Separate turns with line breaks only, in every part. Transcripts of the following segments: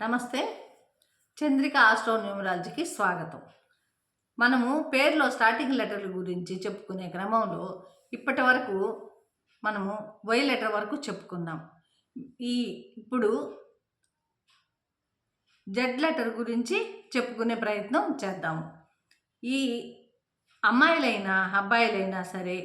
నమస్తే. చంద్రిక ఆస్ట్రో న్యూమరాలజీకి స్వాగతం. మనము పేరులో స్టార్టింగ్ లెటర్ల గురించి చెప్పుకునే క్రమంలో ఇప్పటి వరకు మనము వై లెటర్ వరకు చెప్పుకున్నాం ఈ ఇప్పుడు జెడ్ లెటర్ గురించి చెప్పుకునే ప్రయత్నం చేద్దాము ఈ అమ్మాయిలైనా అబ్బాయిలైనా సరే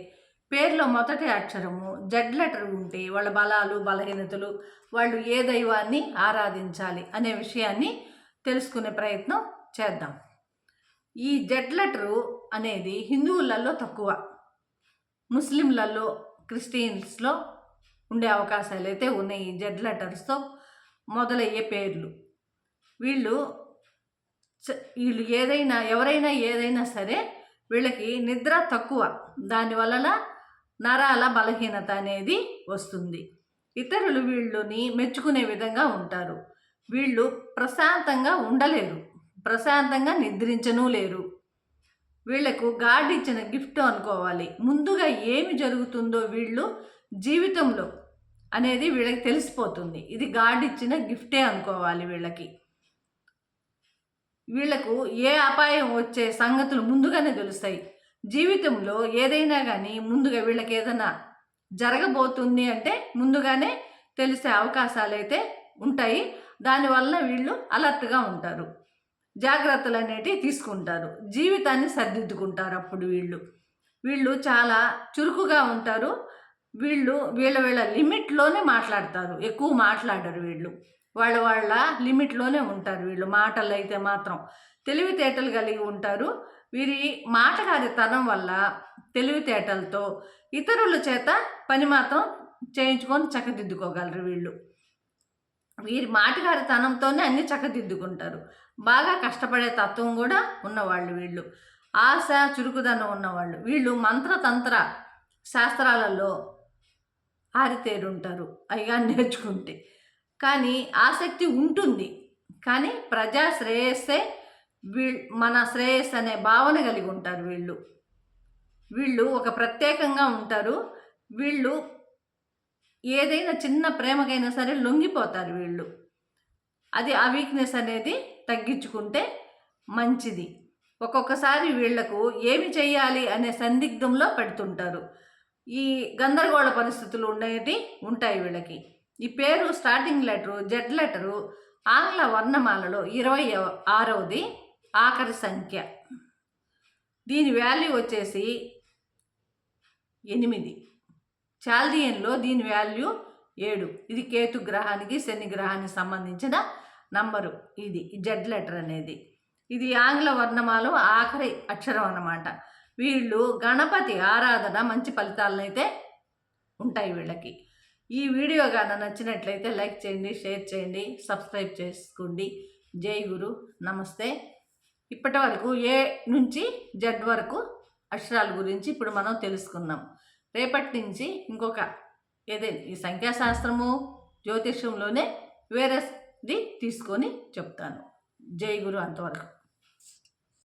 పేర్లో మొదటి అక్షరము జెడ్ లెటర్ ఉంటే వాళ్ళ బలాలు బలహీనతలు వాళ్ళు ఏ దైవాన్ని ఆరాధించాలి అనే విషయాన్ని తెలుసుకునే ప్రయత్నం చేద్దాం. ఈ జెడ్ లెటరు అనేది హిందువులలో తక్కువ ముస్లింలలో క్రిస్టియన్స్లో ఉండే అవకాశాలు అయితే ఉన్నాయి ఈ జెడ్ లెటర్స్తో మొదలయ్యే పేర్లు. వీళ్ళు వీళ్ళు ఏదైనా ఎవరైనా ఏదైనా సరే వీళ్ళకి నిద్ర తక్కువ. దానివలన నరాల బలహీనత అనేది వస్తుంది. ఇతరులు వీళ్ళని మెచ్చుకునే విధంగా ఉంటారు. వీళ్ళు ప్రశాంతంగా ఉండలేరు. ప్రశాంతంగా నిద్రించను లేరు. వీళ్ళకు గాడ్ ఇచ్చిన గిఫ్ట్ అనుకోవాలి. ముందుగా ఏమి జరుగుతుందో వీళ్ళు జీవితంలో అనేది వీళ్ళకి తెలిసిపోతుంది. ఇది గాడ్ ఇచ్చిన గిఫ్టే అనుకోవాలి వీళ్ళకి. వీళ్ళకు ఏ అపాయం వచ్చే సంగతులు ముందుగానే తెలుస్తాయి. జీవితంలో ఏదైనా కానీ ముందుగా వీళ్ళకి ఏదైనా జరగబోతుంది అంటే ముందుగానే తెలిసే అవకాశాలు అయితే ఉంటాయి దానివల్ల వీళ్ళు అలర్ట్గా ఉంటారు. జాగ్రత్తలు అనేటివి తీసుకుంటారు. జీవితాన్ని సర్దిద్దుకుంటారు అప్పుడు వీళ్ళు. వీళ్ళు చాలా చురుకుగా ఉంటారు. వీళ్ళు వీళ్ళ వీళ్ళ లిమిట్లోనే మాట్లాడతారు. ఎక్కువ మాట్లాడరు వీళ్ళు. వాళ్ళ వాళ్ళ లిమిట్లోనే ఉంటారు వీళ్ళు మాటలు అయితే మాత్రం. తెలివితేటలు కలిగి ఉంటారు. వీరి మాటగారితనం వల్ల తెలివితేటలతో ఇతరుల చేత పని మాత్రం చేయించుకొని చక్కదిద్దుకోగలరు వీళ్ళు. వీరి మాటగారితనంతోనే అన్ని చక్కదిద్దుకుంటారు. బాగా కష్టపడే తత్వం కూడా ఉన్నవాళ్ళు వీళ్ళు. ఆశ చురుకుదనం ఉన్నవాళ్ళు. వీళ్ళు మంత్రతంత్ర శాస్త్రాలలో ఆరితేరుంటారు. అయ్యా నేర్చుకుంటే. కానీ ఆసక్తి ఉంటుంది. కానీ ప్రజా శ్రేయస్సే వీ మన శ్రేయస్సు అనే భావన కలిగి ఉంటారు వీళ్ళు. వీళ్ళు ఒక ప్రత్యేకంగా ఉంటారు. వీళ్ళు ఏదైనా చిన్న ప్రేమకైనా సరే లొంగిపోతారు వీళ్ళు. అది ఆ వీక్నెస్ అనేది తగ్గించుకుంటే మంచిది. ఒక్కొక్కసారి వీళ్ళకు ఏమి చేయాలి అనే సందిగ్ధంలో పెడుతుంటారు. ఈ గందరగోళ పరిస్థితులు ఉండేవి ఉంటాయి వీళ్ళకి. ఈ పేరు స్టార్టింగ్ లెటరు జెడ్ లెటరు ఆంగ్ల వర్ణమాలలో ఇరవై ఆరవది ఆఖరి సంఖ్య. దీని వాల్యూ వచ్చేసి ఎనిమిది. చాల్దియన్లో దీని వాల్యూ ఏడు. ఇది కేతు గ్రహానికి శని గ్రహానికి సంబంధించిన నంబరు ఇది జెడ్ లెటర్ అనేది. ఇది ఆంగ్ల వర్ణమాలు ఆఖరి అక్షరం అన్నమాట. వీళ్ళు గణపతి ఆరాధన మంచి ఫలితాలను అయితే ఉంటాయి వీళ్ళకి. ఈ వీడియో కానీ నచ్చినట్లయితే లైక్ చేయండి షేర్ చేయండి సబ్స్క్రైబ్ చేసుకోండి. జై గురు. నమస్తే. ఇప్పటి వరకు ఏ నుంచి జడ్ వరకు అక్షరాల గురించి ఇప్పుడు మనం తెలుసుకున్నాం రేపటి నుంచి ఇంకొక ఏదే ఈ సంఖ్యాశాస్త్రము జ్యోతిష్యంలోనే వేరేది తీసుకొని చెప్తాను. జై గురు అంతవరకు.